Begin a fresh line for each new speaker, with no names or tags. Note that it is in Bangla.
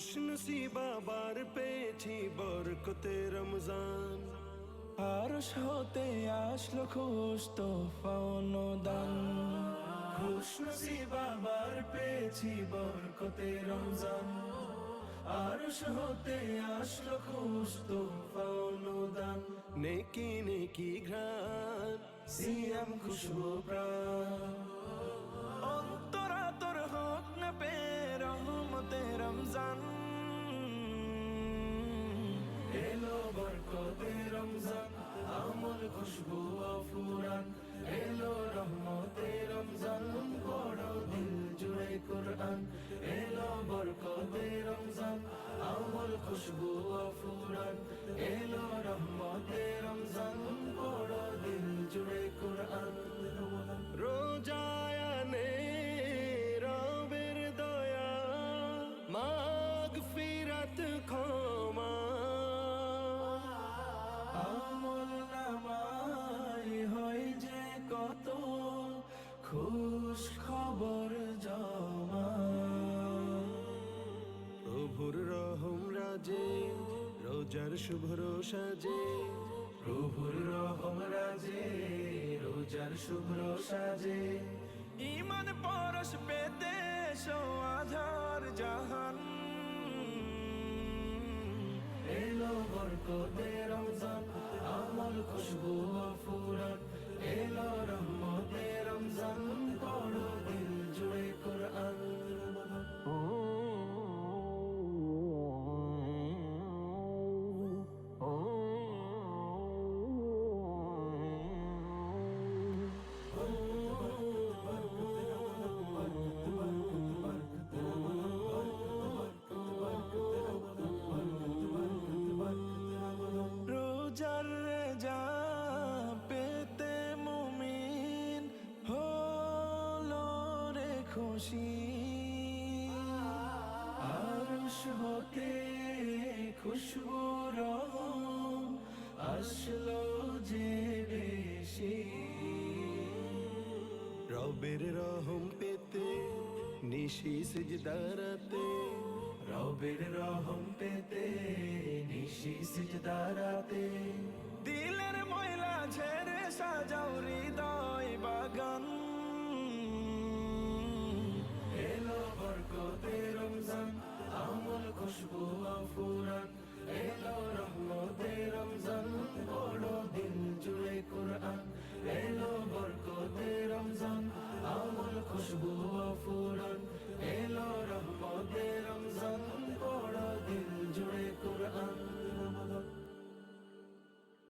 খুশ নসিবাবার পেয়েছি বরকতে রমজান
আর হতে আসলো খুশ তো দান খুশ নসিবাবার পেয়েছি বরকতে রমজান আর হতে আসলো খুশ তো দান
নেকি নেকি ঘ্রাণ
সিয়াম খুশবু প্রাণ খুশবু ফুরান এলো রহমতে রমজান পড়ো দিল জুড়ে কোরআন। এলো বরকতে রমজান, আমল খুশবু ফুরান এলো রহমতে রমজান পড়ো দিল জুড়ে কোরআন।
রোজায়ানে রবের দয়া মাগ ফিরাত ক্ষমা
খুশ খবর জমা।
প্রভুর রহম রাজে, রোজার শুভ্র সাজে
প্রভুর রহম রাজে, রোজার শুভ্র সাজে ইমান পরশ পেতে আধার জাহান। এলো বরকতে রমজান খুশি। আরশ হতে খুশবু রহম আসলো যে বেশি।
রবের রহম পেতে, নিশি সিজদারাতে।
রবের রহম পেতে, নিশি সিজদারাতে।